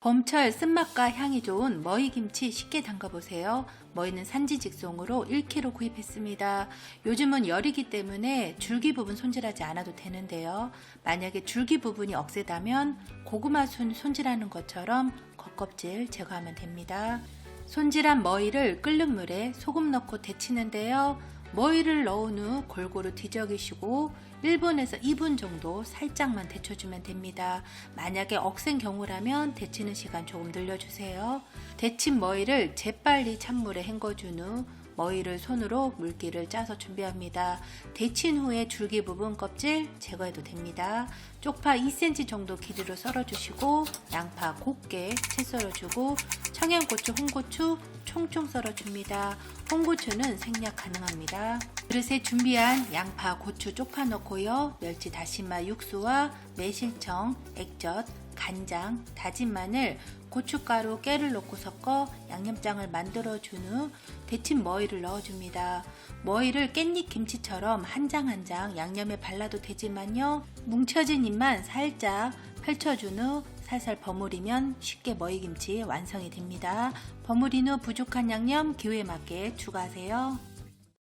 봄철 쓴맛과 향이 좋은 머위김치 쉽게 담가보세요. 머위는 산지 직송으로 1kg 구입했습니다. 요즘은 열이기 때문에 줄기 부분 손질하지 않아도 되는데요. 만약에 줄기 부분이 억세다면 고구마 순 손질하는 것처럼 겉껍질 제거하면 됩니다. 손질한 머위를 끓는 물에 소금 넣고 데치는데요. 머위를 넣은 후 골고루 뒤적이시고 1분에서 2분 정도 살짝만 데쳐주면 됩니다. 만약에 억센 경우라면 데치는 시간 조금 늘려주세요. 데친 머위를 재빨리 찬물에 헹궈준 후 머위를 손으로 물기를 짜서 준비합니다. 데친 후에 줄기 부분 껍질 제거해도 됩니다. 쪽파 2cm 정도 길이로 썰어주시고 양파 곱게 채 썰어주고 청양고추, 홍고추 총총 썰어줍니다. 홍고추는 생략 가능합니다. 그릇에 준비한 양파, 고추, 쪽파 넣고요. 멸치 다시마 육수와 매실청, 액젓, 간장, 다진 마늘, 고춧가루, 깨를 넣고 섞어 양념장을 만들어 준 후 데친 머위를 넣어줍니다. 머위를 깻잎 김치처럼 한 장 한 장 양념에 발라도 되지만요. 뭉쳐진 잎만 살짝 펼쳐준 후 살살 버무리면 쉽게 머위김치 완성이 됩니다. 버무린 후 부족한 양념 기호에 맞게 추가하세요.